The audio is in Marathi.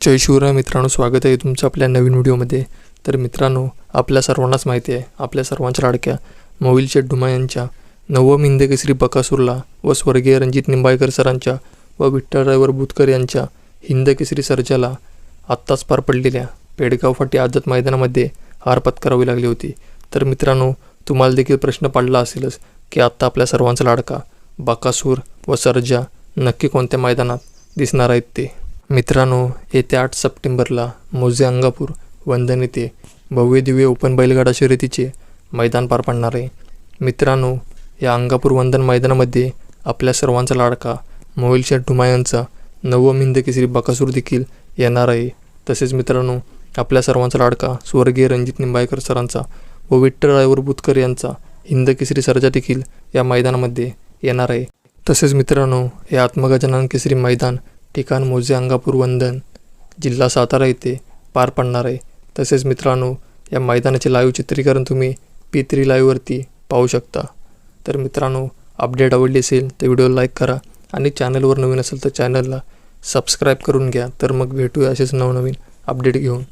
जय शिवराय मित्रांनो स्वागत आहे तुमचं आपल्या नवीन व्हिडिओमध्ये. तर मित्रांनो आपल्या सर्वांनाच माहिती आहे आपल्या सर्वांच्या लाडक्या मोविलच्या डुमा यांच्या नवम हिंदकेसरी बकासूरला व स्वर्गीय रणजित निंबाळकर सरांच्या व विठ्ठलरायवर बुतकर यांच्या हिंदकेसरी सर्जाला आत्ताच पार पडलेल्या पेडगाव फाटी आझाद मैदानामध्ये हार पत्करावी लागली होती. तर मित्रांनो तुम्हाला देखील प्रश्न पडला असेलच की आत्ता आपल्या सर्वांचा लाडका बकासूर व सर्जा नक्की कोणत्या मैदानात दिसणार आहेत ते. मित्रांनो येत्या आठ सप्टेंबरला मोजे अंगापूर वंदन येथे भव्य दिव्य ओपन बैलगाडा शर्यतीचे मैदान पार पडणार आहे. मित्रांनो या अंगापूर वंदन मैदानामध्ये आपल्या सर्वांचा लाडका मोहिलशा डुमायांचा नवम हिंद केसरी बकासूर देखील येणार आहे. तसेच मित्रांनो आपल्या सर्वांचा लाडका स्वर्गीय रणजित निंबाळकर सरांचा व विठ्ठलरायवर बुतकर यांचा हिंद केसरी सर्जा देखील या मैदानामध्ये येणार आहे. तसेच मित्रांनो हे आत्मगजानन केसरी मैदान ठिकाण मोजे अंगापूर वंदन. जिल्हा सातारा येथे पार पडणार आहे. तसेच मित्रांनो या मैदानाचे लाईव्ह चित्रीकरण तुम्ही पी थ्री लाईव्हवरती पाहू शकता. तर मित्रांनो अपडेट आवडली असेल तर व्हिडिओ लाईक करा आणि चॅनलवर नवीन असेल तर चॅनलला सबस्क्राईब करून घ्या. तर मग भेटूया असेच नवनवीन अपडेट घेऊन.